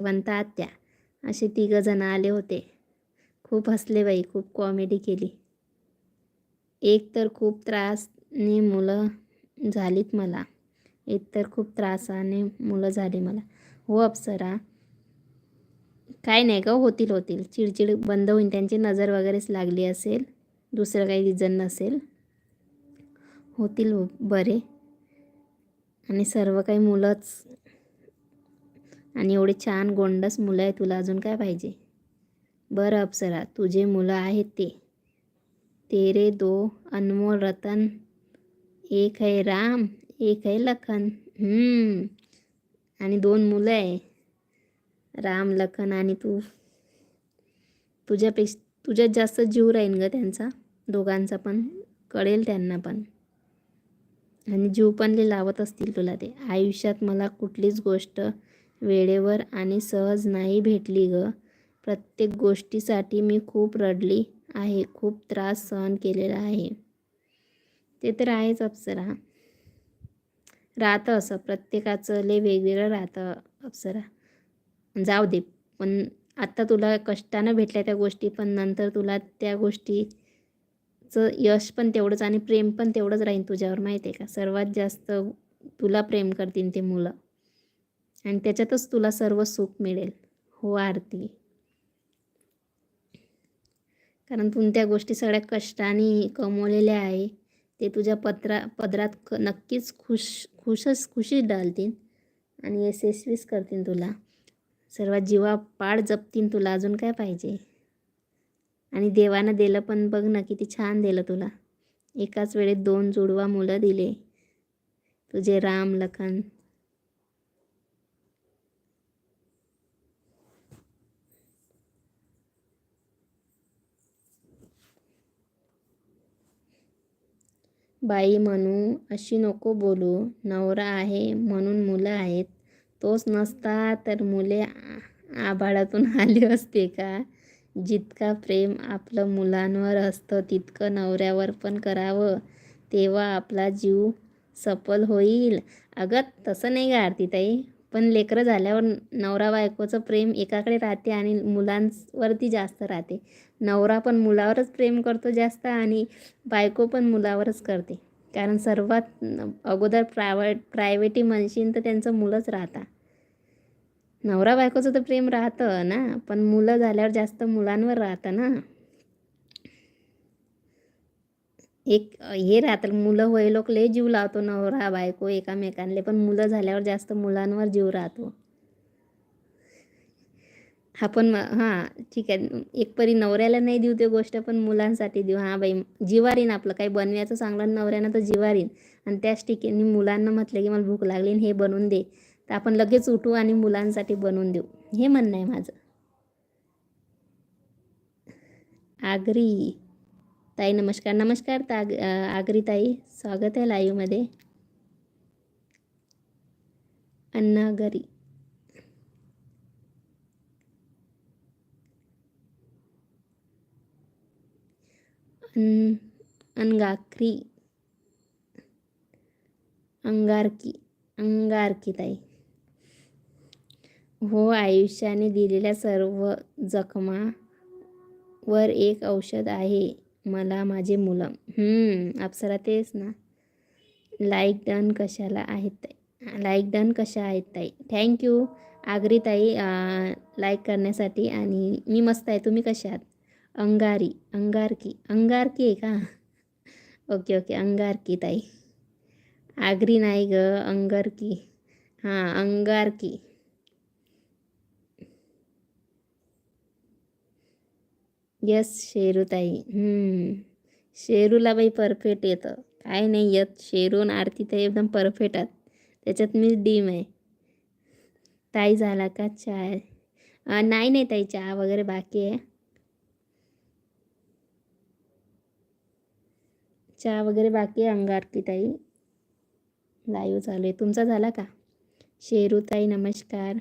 वंता आत्या असे तिघं जण आले होते. खूप हसले बाई खूप कॉमेडी केली. एक तर खूप त्रासने मुलं झालीत मला. एक तर खूप त्रासाने मुलं झाली मला. हो अप्सरा. काय नाही का होतील होतील. चिडचिड बंद होईल त्यांची नजर वगैरेच लागली असेल. दुसरं काही रिझन नसेल. होतील हो, बरे. आणि सर्व काही मुलंच आणि एवढे छान गोंडस मुलं आहे तुला अजून काय पाहिजे? बरं अप्सरा तुझे मुलं आहेत ते. तेरे दो अनमोल रतन. एक आहे राम एक आहे लखन. आणि दोन मुलं आहे. राम लखन आणि तू. तुझ्यापेक्षा तुझ्यात जास्त जीव राहील ग त्यांचा. दोघांचा पण. कळेल त्यांना पण. आणि जीव पण लावत असतील तुला ते. आयुष्यात मला कुठलीच गोष्ट वेळेवर आणि सहज नाही भेटली ग. प्रत्येक गोष्टीसाठी मी खूप रडली आहे खूप त्रास सहन केलेला आहे. ते तर आहेच अप्सरा. राहतं असं प्रत्येकाचं लय वेगवेगळं राहतं अप्सरा. जाऊ दे पण आत्ता तुला कष्टानं भेटल्या त्या गोष्टी पण नंतर तुला त्या गोष्टीचं यश पण तेवढंच आणि प्रेम पण तेवढंच राहील तुझ्यावर माहिती आहे का? सर्वात जास्त तुला प्रेम करतील ते मुलं. आणि त्याच्यातच तुला सर्व सुख मिळेल. हो आरती. कारण कोणत्या गोष्टी सगळ्या कष्टाने कमवलेल्या आहे ते तुझ्या पत्रा पदरात नक्कीच खुश खुशच खुशी डालतील आणि यशस्वीच करतील तुला. सर्वात जीवा पाड जपतीन तुला अजून काय पाहिजे? आणि देवानं दिलं पण बघ ना किती छान दिलं तुला. एकाच वेळेत दोन जुडवा मुलं दिले. तुझे राम लखन बाई म्हणू अशी नको बोलू. नवरा आहे म्हणून मुलं आहेत. तोच नसता तर मुले आभाळातून आली असते का? जितका प्रेम आपलं मुलांवर असतं तितकं नवऱ्यावर पण करावं. तेव्हा आपला जीव सफल होईल. अगं तसं नाही का ताई. पण लेकरं झाल्यावर नवरा बायकोचं प्रेम एकाकडे राहते आणि मुलांवरती जास्त राहते. नवरा पण मुलावरच प्रेम करतो जास्त आणि बायको पण मुलावरच करते. कारण सर्वात अगोदर प्रायव्हेट प्रायव्हेटी म्हणशील तर त्यांचं मुलंच राहता. नवरा बायकोचं तर प्रेम राहतं ना पण मुलं झाल्यावर जास्त मुलांवर राहतं ना. एक हे राहतं मुलं होय लोक लय जीव लावतो नवरा बायको एकामेकांले पण मुलं झाल्यावर जास्त मुलांवर जीव राहतो. हा पण हां ठीक आहे. एक परी नवऱ्याला नाही देऊ ते गोष्ट पण मुलांसाठी देऊ. हां बाई जिवारीन आपलं. काही बनवायचं चांगलं नवऱ्यानं तर जिवारीन. आणि त्याच ठिकाणी मुलांना म्हटलं की मला भूक लागली हे बनवून दे. तर आपण लगेच उठू आणि मुलांसाठी बनवून देऊ. हे म्हणणं आहे माझं. आगरी. ताई नमस्कार नमस्कार ताग आगरी ताई. स्वागत आहे लाईव्हमध्ये अन्नागरी अन अंगाक्री. अंगारकी अंगारकी ताई. हो आयुष्याने दिलेल्या सर्व जखमावर एक औषध आहे. मला माझे मुलं. अप्सरा तेच ना. लाईक डन कशाला आहेत ताई? लाईक डन कशा आहेत ताई? थँक्यू आगरी ताई लाईक करण्यासाठी. आणि मी मस्त आहे. तुम्ही कशा आहात? अंगारी अंगारकी. अंगारकी आहे का? ओके ओके अंगारकी ताई. आगरी नाही ग अंगारकी. हां अंगारकी. यस शेरूताई. शेरूला बाई परफेक्ट येतं. काय नाही येत. शेरून आरती ताई एकदम परफेक्ट आहात. त्याच्यात मी डीम आहे. ताई झाला का? चाय. नाही नाही ताई चहा वगैरे बाकी आहे. चहा वगैरे बाकी आहे अंगारती ताई. लाईव्ह चालू आहे. तुमचा झाला का? शेरूताई नमस्कार.